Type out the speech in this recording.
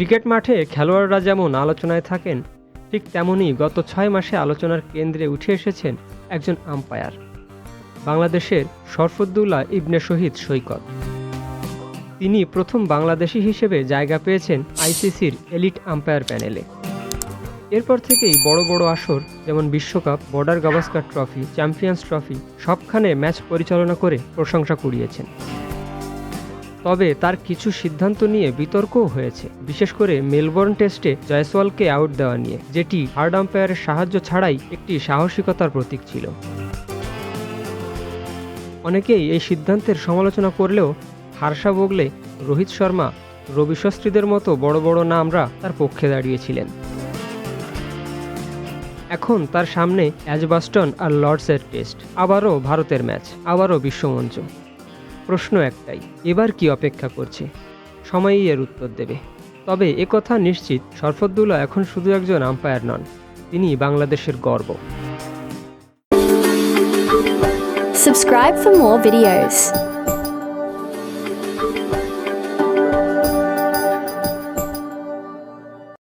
Cricket মাঠে খেলোয়াড়রা যেমন আলোচনায় থাকেন, ঠিক তেমনই গত ছয় মাসে আলোচনার কেন্দ্রে উঠে এসেছেন একজন আম্পায়ার বাংলাদেশের শরফুদ্দৌলা ইবনে শহীদ সৈকত। তিনি প্রথম বাংলাদেশি হিসেবে জায়গা পেয়েছেন আইসিসির এলিট আম্পায়ার প্যানেলে। এরপর থেকেই বড় বড় আসর, যেমন বিশ্বকাপ, Border Gavaskar trophy, champions trophy, সবখানে ম্যাচ পরিচালনা করে প্রশংসা কুড়িয়েছেন। তবে তার কিছু সিদ্ধান্ত নিয়ে বিতর্কও হয়েছে, বিশেষ করে মেলবোর্ন টেস্টে জয়সওয়ালকে আউট দেওয়া নিয়ে, যেটি হার্ড আম্পায়ারের সাহায্য ছাড়াই একটি সাহসিকতার প্রতীক ছিল। অনেকেই এই সিদ্ধান্তের সমালোচনা করলেও হারসা বগলে রোহিত শর্মা, রবি শাস্ত্রীদের মতো বড় বড় নামরা তার পক্ষে দাঁড়িয়েছিলেন। এখন তার সামনে অ্যাজবাস্টন আর লর্ডসের টেস্ট, আবারও ভারতের ম্যাচ, আবারও বিশ্বমঞ্চ। প্রশ্ন একটাই, এবার কি অপেক্ষা করছে? সময়ই এর উত্তর দেবে। তবে একথা নিশ্চিত শরফদ্দুল্লা এখন শুধু একজন আম্পায়ার নন, তিনি বাংলাদেশের গর্ব। Videos.